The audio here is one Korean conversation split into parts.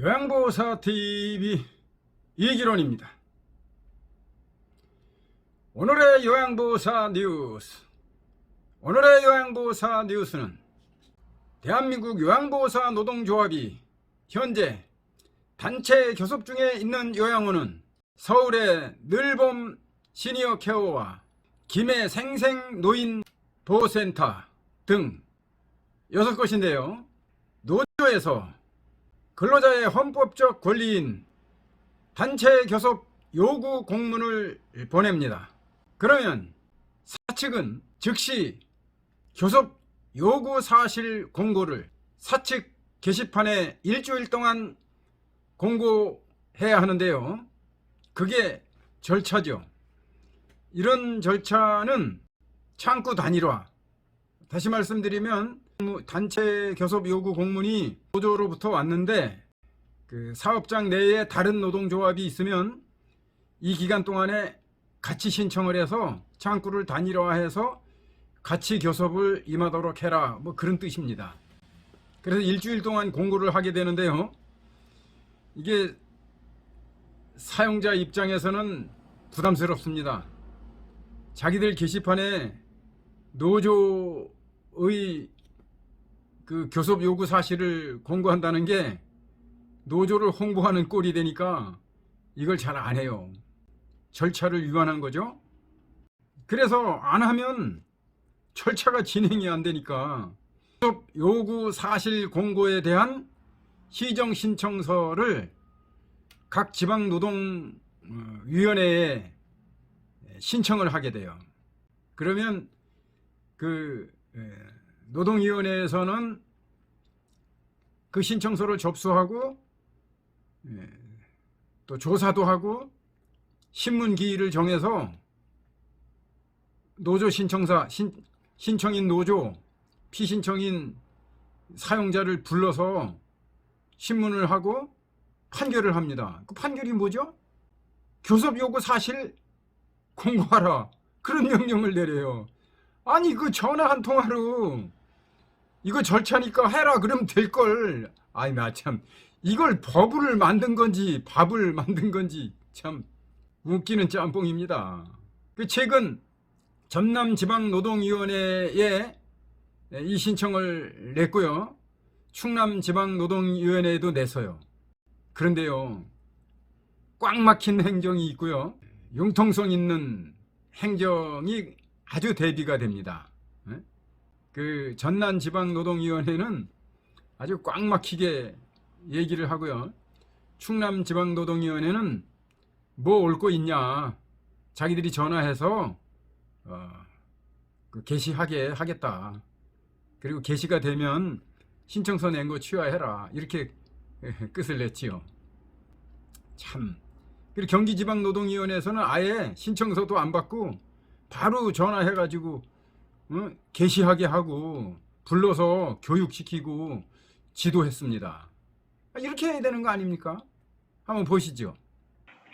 요양보호사 TV 이기론입니다. 오늘의 요양보호사 뉴스. 오늘의 요양보호사 뉴스는 대한민국 요양보호사 노동조합이 현재 단체 교섭 중에 있는 요양원은 서울의 늘봄 시니어 케어와 김해 생생 노인 보호센터 등 여섯 곳인데요. 노조에서 근로자의 헌법적 권리인 단체 교섭 요구 공문을 보냅니다. 그러면 사측은 즉시 교섭 요구 사실 공고를 사측 게시판에 일주일 동안 공고해야 하는데요. 그게 절차죠. 이런 절차는 창구 단일화. 다시 말씀드리면 단체 교섭 요구 공문이 노조로부터 왔는데 그 사업장 내에 다른 노동조합이 있으면 이 기간 동안에 같이 신청을 해서 창구를 단일화해서 같이 교섭을 임하도록 해라 뭐 그런 뜻입니다. 그래서 일주일 동안 공고를 하게 되는데요. 이게 사용자 입장에서는 부담스럽습니다. 자기들 게시판에 노조의 그 교섭 요구 사실을 공고한다는 게 노조를 홍보하는 꼴이 되니까 이걸 잘 안 해요. 절차를 위반한 거죠. 그래서 안 하면 절차가 진행이 안 되니까 교섭 요구 사실 공고에 대한 시정 신청서를 각 지방 노동 어, 위원회에 신청을 하게 돼요. 그러면 그 에, 노동위원회에서는 그 신청서를 접수하고 예, 또 조사도 하고 신문 기일을 정해서 노조 신청사 신, 신청인 노조 피신청인 사용자를 불러서 신문을 하고 판결을 합니다. 그 판결이 뭐죠? 교섭 요구 사실 공고하라 그런 명령을 내려요. 아니 그 전화 한 통화로 이거 절차니까 해라 그러면 될 걸. 아이 나참 이걸 법을 만든 건지 밥을 만든 건지 참 웃기는 짬뽕입니다. 그 최근 전남지방노동위원회에 이 신청을 냈고요. 충남지방노동위원회에도 냈어요. 그런데요. 꽉 막힌 행정이 있고요. 융통성 있는 행정이 아주 대비가 됩니다. 예? 그 전남 지방노동위원회는 아주 꽉 막히게 얘기를 하고요. 충남 지방노동위원회는 뭐 올 거 있냐. 자기들이 전화해서 어, 그 게시하게 하겠다. 그리고 게시가 되면 신청서 낸 거 취하해라. 이렇게 끝을 냈지요. 참. 그리고 경기지방노동위원회에서는 아예 신청서도 안 받고 바로 전화해가지고 어? 게시하게 하고 불러서 교육시키고 지도했습니다. 이렇게 해야 되는 거 아닙니까? 한번 보시죠.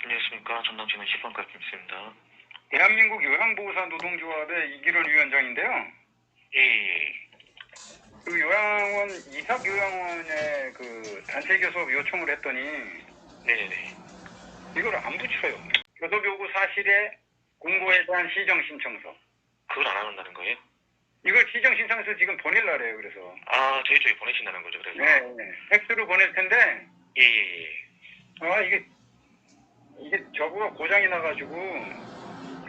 안녕하십니까. 전남지는 10번가 김수입니다. 대한민국 요양보호사 노동조합의 이기론 위원장인데요. 예, 예. 그 요양원 이삭 요양원에 그 단체 교섭 요청을 했더니 네네네. 이걸 안 붙여요. 교섭 요구 사실에 공고에 대한 시정 신청서. 그걸 안 한다는 거예요? 이걸 시정 신청서 지금 보낼라래요. 그래서 아, 저희 쪽에 보내신다는 거죠, 그래서? 네, 네. 팩스로 보낼 텐데 예, 예, 예. 아 이게 이게 저거가 고장이 나가지고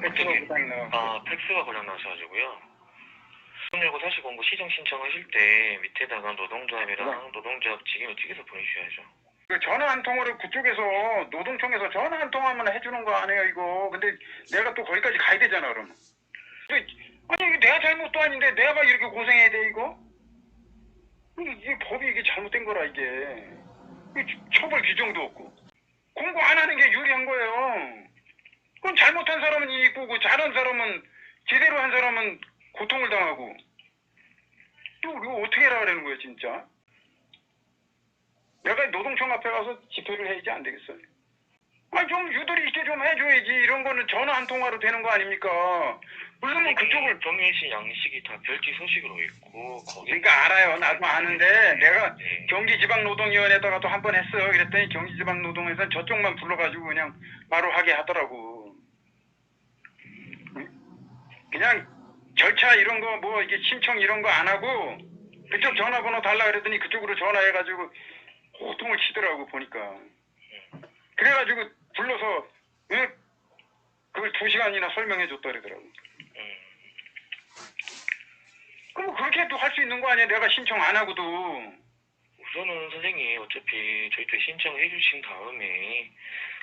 팩스가 어떻게? 고장이 나가지고 아, 팩스가 고장 나셔가지고요. 요구 사실 공고 시정 신청하실 때 밑에다가 노동조합이랑 노동조합 직위를 찍어서 보내주셔야죠. 그 전화 한 통화를 그쪽에서 노동청에서 전화 한 통화만 해주는 거 아니에요 이거 근데 내가 또 거기까지 가야 되잖아 그러면 근데 아니 이게 내가 잘못도 아닌데 내가 이렇게 고생해야 돼 이거? 이게, 법이 이게 잘못된 거라 이게. 처벌 규정도 없고. 공고 안 하는 게 유리한 거예요. 그건 잘못한 사람은 이익보고 잘한 사람은 제대로 한 사람은 고통을 당하고. 또 이거 어떻게 해라 그러는 거예요 진짜? 내가 노동청 앞에 가서 집회를 해야지 안 되겠어요. 아니 좀 유도리 있게 좀 해줘야지. 이런 거는 전화 한 통화로 되는 거 아닙니까? 물론 그쪽을 정해진 양식이 다 별지 소식으로 있고 거기 그러니까 알아요. 나도 아는데 내가 네. 경기지방노동위원회에다가 또 한 번 했어. 그랬더니 경기지방노동에서는 저쪽만 불러가지고 그냥 바로 하게 하더라고. 그냥 절차 이런 거 뭐 이게 신청 이런 거 안 하고 그쪽 전화번호 달라 그랬더니 그쪽으로 전화해가지고 호통을 치더라고 보니까 그래가지고 불러서 왜 그걸 두 시간이나 설명해 줬다 그러더라고. 음, 그럼 그렇게도 할수 있는 거 아니야? 내가 신청 안 하고도. 우선은 선생님 어차피 저희 때 신청을 해주신 다음에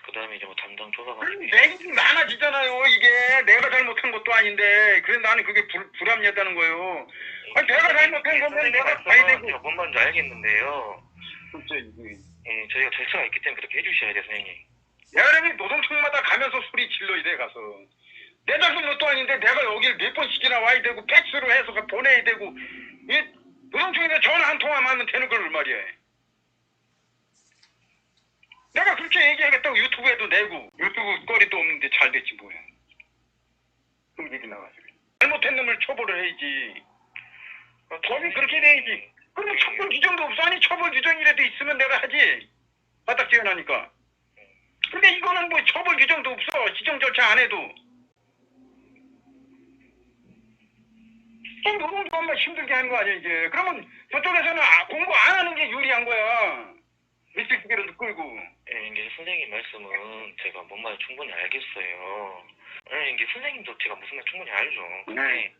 그 다음에 이제 뭐 담당 그럼 내기 많아지잖아요. 이게 내가 잘못한 것도 아닌데. 그래 나는 그게 불, 불합리하다는 거예요. 아니, 내가 잘못한 거면 내가 봐야 되고. 말인지 알겠는데요. 진짜 이게 예, 저희가 절차가 있기 때문에 그렇게 해주셔야 돼요 선생님. 그러면 노동청마다 가면서 소리 질러 이래 가서. 내 잘못도 아닌데 내가 여길 몇 번씩이나 와야 되고 팩스로 해서 보내야 되고. 이 노동청에서 전화 한 통화만 하면 되는 걸 말이야. 내가 그렇게 얘기하겠다고 유튜브에도 내고 유튜브 거리도 없는데 잘 됐지 뭐야. 그럼 얘기 나가지고 잘못한 놈을 처벌을 해야지. 법이 그렇게 돼야지 그러면 처벌 규정도 없어. 아니 처벌 규정이라도 있으면 내가 하지. 바닥 지어나니까. 근데 이거는 뭐 처벌 규정도 없어. 지정 절차 안 해도. 좀 노동도 한번 힘들게 하는 거 아니야 이게 그러면 저쪽에서는 아, 공부 안 하는 게 유리한 거야. 밑에 두개라도 끌고. 예, 이게 선생님 말씀은 제가 뭔 말인지 충분히 알겠어요. 예, 이게 선생님도 제가 무슨 말 충분히 알죠. 근데 네.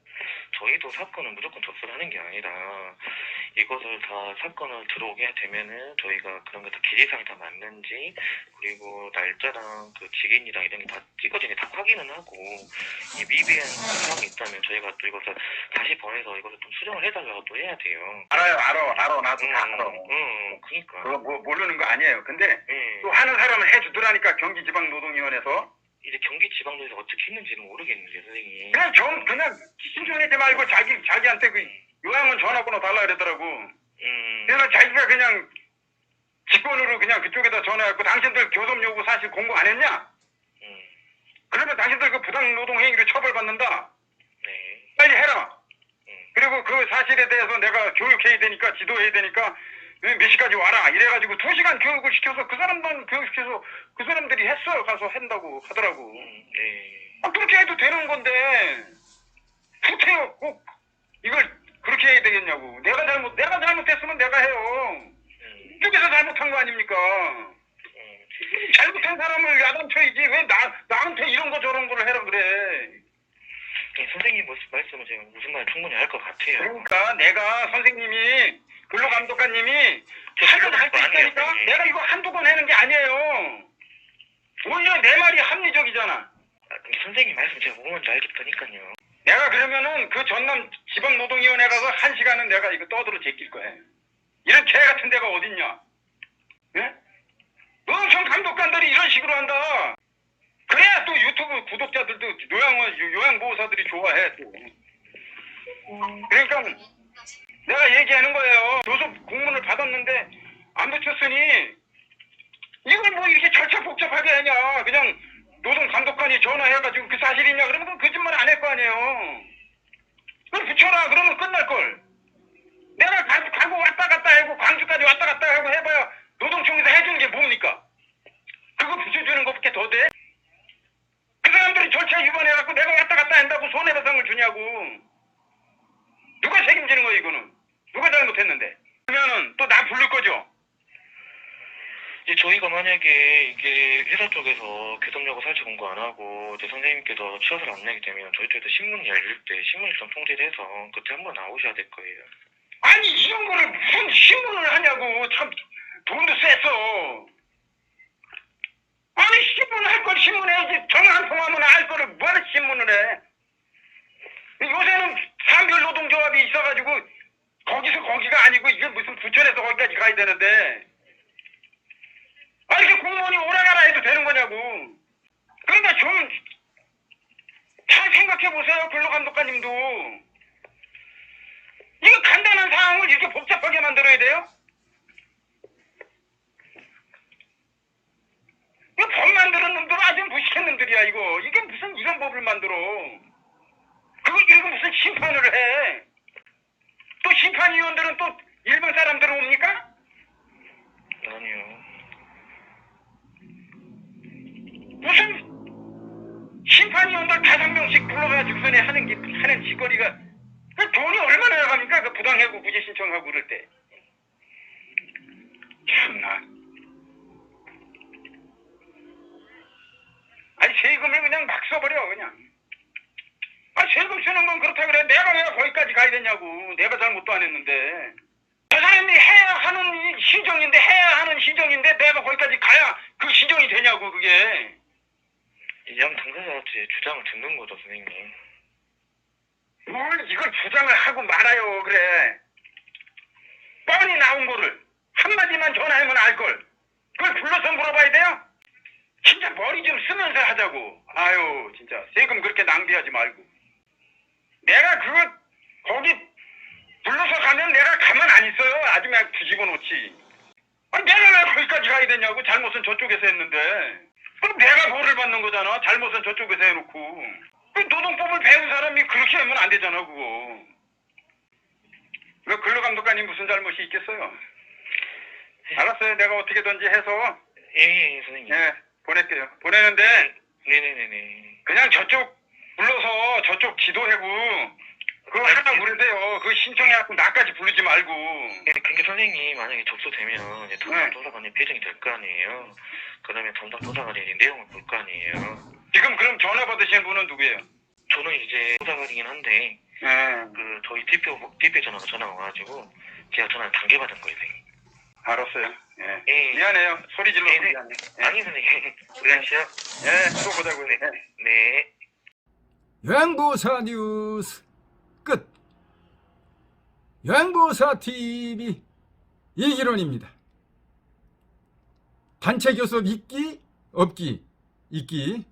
저희도 사건은 무조건 접수를 하는 게 아니라 이것을 다 사건을 들어오게 되면은 저희가 그런 게 다 기재상이 다 맞는지 그리고 날짜랑 그 직인이랑 이런 게 다 찍어지는지 다 확인은 하고 이 미비한 사항이 있다면 저희가 또 이것을 다시 보내서 이것을 좀 수정을 해달라고 또 해야 돼요. 알아요 알아 알아 나도 응, 다 알아 응, 그니까. 그거 뭐 모르는 거 아니에요 근데 예. 또 하는 사람은 해주더라니까 경기지방노동위원회에서 이제 경기 지방도에서 어떻게 했는지는 모르겠는데 선생님. 그냥 정 그냥 신청하지 말고 자기 자기한테 그 요양원 전화번호 달라 그러더라고 음, 그래서 자기가 그냥 직권으로 그냥 그쪽에다 전화했고 당신들 교섭 요구 사실 공고 안 했냐? 음, 그러면 당신들 그 부당 노동 행위로 처벌받는다. 네. 빨리 해라. 음, 그리고 그 사실에 대해서 내가 교육해야 되니까 지도해야 되니까 몇 시까지 와라. 이래가지고 두 시간 교육을 시켜서 그 사람만 교육시켜서 그 사람들이 했어 가서 한다고 하더라고. 음, 네. 아, 그렇게 해도 되는 건데 후퇴요 꼭 이걸 그렇게 해야 되겠냐고. 내가 잘못 내가 잘못했으면 내가 해요. 음, 이쪽에서 잘못한 거 아닙니까? 음. 잘못한 사람을 야단쳐야지 왜 나, 나한테 이런 거 저런 거를 해라 그래 네, 선생님 말- 말씀은 제가 무슨 말 충분히 알것 같아요. 그러니까 내가 선생님이 근로감독관님이 저 하건 그런 할수 거 아니에요, 있다니까. 내가 이거 한두 번 하는 게 아니에요. 오히려 내 말이 합리적이잖아. 아, 근데 선생님 말씀 제가 뭐 뭔지 알겠다니까요. 내가 그러면은 그 전남 지방노동위원회 가서 한 시간은 내가 이거 떠들어 제낄 거야. 이런 개 같은 데가 어딨냐? 예? 노동청 감독관들이 이런 식으로 한다. 그래야 또 유튜브 구독자들도 요양 요양보호사들이 좋아해 또. 그러니까 내가 얘기하는 거예요. 교섭 공문을 받았는데 안 붙였으니 이걸 뭐 이렇게 절차 복잡하게 하냐. 그냥 노동 감독관이 전화해가지고 그 사실이냐. 그러면 그건 거짓말 안 할 거 아니에요. 그걸 붙여라. 그러면 끝날 걸. 내가 가, 가고 왔다 갔다 하고 광주까지 왔다 갔다 하고 해봐야 노동청에서 해주는 게 뭡니까 그거 붙여주는 것밖에 더 돼? 그 사람들이 절차 위반해갖고 내가 왔다 갔다 한다고 손해배상을 주냐고 누가 책임지는 거야 이거는 누가 잘못했는데 그러면은 또 나 부를 거죠 이제 저희가 만약에 이게 회사 쪽에서 교섭력을 살치 공고 안 하고 이제 선생님께서 취업을 안 내게 되면 저희 쪽에서 신문 열릴 때 신문을 좀 통제를 해서 그때 한번 나오셔야 될 거예요. 아니 이런 거를 무슨 신문을 하냐고. 참 돈도 셌어 아니 신문 할걸 신문해야지 전화 한 통하면 알 거를 뭐하러 신문을 해? 요새는 상별 노동조합이 있어가지고 거기서 거기가 아니고 이게 무슨 부천에서 거기까지 가야 되는데 아 이렇게 공무원이 오라가라 거냐고 그러니까 좀 잘 생각해 보세요 근로감독관님도 이거 간단한 사항을 이렇게 복잡하게 만들어야 돼요? 이거 법 만드는 놈들 아주 무식한 놈들이야 이거. 이게 무슨 이런 법을 만들어. 그거 이거 무슨 심판을 해. 또 심판위원들은 또 일본 사람들은 옵니까? 아니요. 무슨 심판위원들 다섯 명씩 불러가지고서는 하는 게 하는 짓거리가 그 돈이 얼마나 나갑니까? 그 부당해고 무죄 신청하고 그럴 때. 참나. 아니 세금을 그냥 막 써버려 그냥. 아 세금 쓰는 건 그렇다 그래. 내가 왜 거기까지 가야 되냐고. 내가 잘못도 안 했는데. 저 사람이 해야 하는 이 시정인데 해야 하는 시정인데 내가 거기까지 가야 그 시정이 되냐고 그게. 양 당사자한테 주장을 듣는 거죠, 선생님. 뭘 이걸 주장을 하고 말아요 그래 뻔히 나온 거를 한마디만 전화하면 알걸 그걸 불러서 물어봐야 돼요? 진짜 머리 좀 쓰면서 하자고. 아유 진짜. 세금 그렇게 낭비하지 말고. 내가 그거 거기 불러서 가면 내가 가만 안 있어요. 아주 그냥 뒤집어 놓지. 아, 내가 왜 거기까지 가야 되냐고. 잘못은 저쪽에서 했는데. 그럼 내가 벌을 받는 거잖아. 잘못은 저쪽에서 해놓고. 그 노동법을 배운 사람이 그렇게 하면 안 되잖아 그거. 그 근로감독관이 무슨 잘못이 있겠어요? 알았어요. 내가 어떻게든지 해서. 예, 예, 선생님. 예 보낼게요 보내는데 네네네네. 그냥 저쪽 불러서 저쪽 지도해고 그거 하나 그러세요 그거 신청해갖고 나까지 부르지 말고 예, 근데 선생님 만약에 접수되면 이제 담당 네. 도사관이 배정이 될 거 아니에요. 그러면 담당 도사관이 이제 내용을 볼 거 아니에요. 지금 그럼 전화 받으시는 분은 누구예요? 저는 이제 도사관이긴 한데 예그 저희 대표 대표 전화가 전화가 와가지고 제가 전화를 당겨받은 거예요, 선생님. 알았어요 예 예. 미안해요 소리 질러서 네, 네. 미안해 예, 아니 선생님, 우리하시요. 예, 또 보자고요 예. 네. 요양보사 뉴스 끝. 요양보사 TV 이기론입니다. 단체 교섭 있기 없기 있기